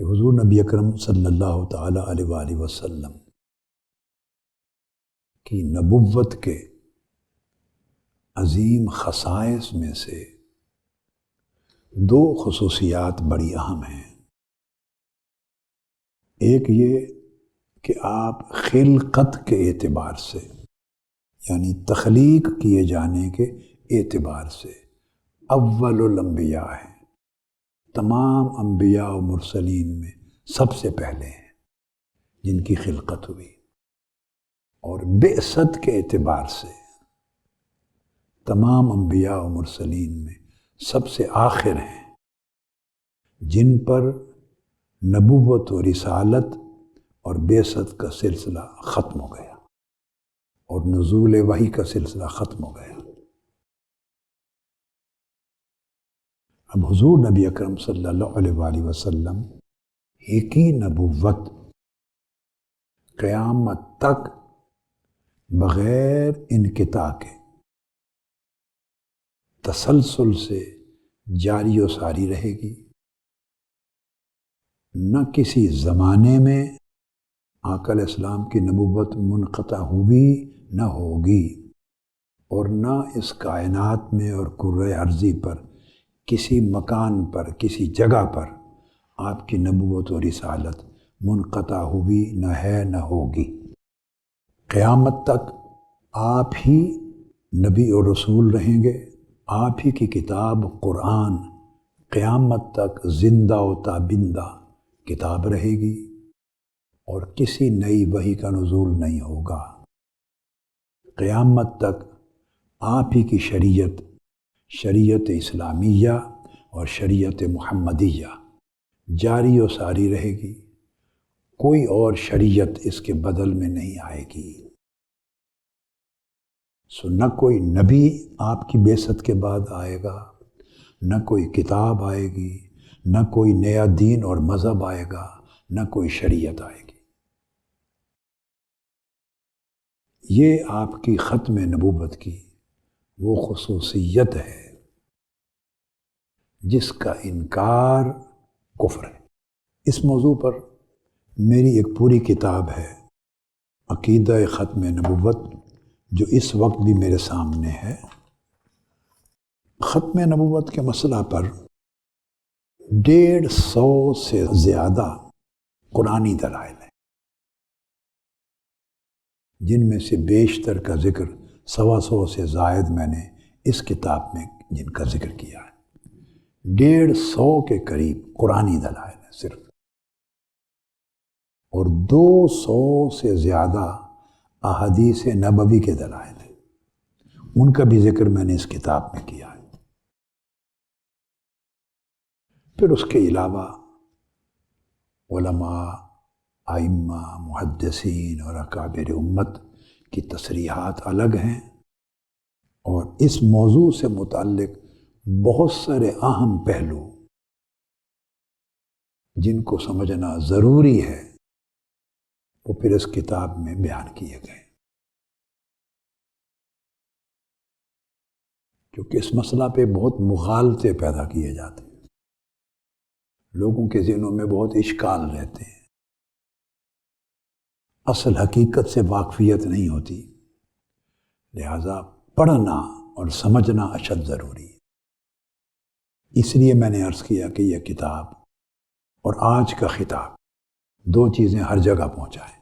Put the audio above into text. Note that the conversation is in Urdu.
کہ حضور نبی اکرم صلی اللہ تعالیٰ علیہ وآلہ وسلم کی نبوت کے عظیم خصائص میں سے دو خصوصیات بڑی اہم ہیں۔ ایک یہ کہ آپ خلقت کے اعتبار سے یعنی تخلیق کیے جانے کے اعتبار سے اول الانبیاء ہیں۔ تمام انبیاء و مرسلین میں سب سے پہلے ہیں، جن کی خلقت ہوئی۔ اور بے کے اعتبار سے تمام انبیاء و مرسلین میں سب سے آخر ہیں، جن پر نبوت و رسالت اور بے کا سلسلہ ختم ہو گیا۔ اور نزول وحی کا سلسلہ ختم ہو گیا۔ اب حضور نبی اکرم صلی اللہ علیہ وآلہ وسلم ایک ہی نبوت قیامت تک بغیر انقطاع کے تسلسل سے جاری و ساری رہے گی۔ نہ کسی زمانے میں آکل اسلام کی نبوت منقطع ہوئی نہ ہوگی اور نہ اس کائنات میں اور قر عرضی پر کسی مکان پر، کسی جگہ پر آپ کی نبوت و رسالت منقطع ہوئی نہ ہے نہ ہوگی۔ قیامت تک آپ ہی نبی اور رسول رہیں گے، آپ ہی کی کتاب قرآن قیامت تک زندہ و تابندہ کتاب رہے گی اور کسی نئی وہی کا نزول نہیں ہوگا۔ قیامت تک آپ ہی کی شریعت شریعت اسلامیہ اور شریعت محمدیہ۔ جاری و ساری رہے گی۔ کوئی اور شریعت اس کے بدل میں نہیں آئے گی۔ سو نہ کوئی نبی آپ کی بیست کے بعد آئے گا، نہ کوئی کتاب آئے گی، نہ کوئی نیا دین اور مذہب آئے گا، نہ کوئی شریعت آئے گی۔ یہ آپ کی ختم نبوت کی وہ خصوصیت ہے جس کا انکار کفر ہے۔ اس موضوع پر میری ایک پوری کتاب ہے، عقیدہ ختم نبوت، جو اس وقت بھی میرے سامنے ہے۔ ختم نبوت کے مسئلہ پر ڈیڑھ سو سے زیادہ قرآنی دلائل ہیں، جن میں سے بیشتر کا ذکر سوا سو سے زائد میں نے اس کتاب میں جن کا ذکر کیا ہے۔ ڈیڑھ سو کے قریب قرآن دلائل ہیں صرف۔ اور دو سو سے زیادہ احادیث نبوی کے دلائل ہیں۔ ان کا بھی ذکر میں نے اس کتاب میں کیا ہے۔ پھر اس کے علاوہ علماء آئمہ محدثین اور اکابر امت کی تصریحات الگ ہیں اور اس موضوع سے متعلق بہت سارے اہم پہلو جن کو سمجھنا ضروری ہے، وہ پھر اس کتاب میں بیان کیے گئے۔ کیونکہ اس مسئلہ پہ بہت مغالطے پیدا کیے جاتے ہیں۔ لوگوں کے ذہنوں میں بہت اشکال رہتے ہیں۔ اصل حقیقت سے واقفیت نہیں ہوتی۔ لہذا پڑھنا اور سمجھنا اشد ضروری۔ ہے اس لیے میں نے عرض کیا کہ یہ کتاب اور آج کا خطاب دو چیزیں ہر جگہ پہنچائیں۔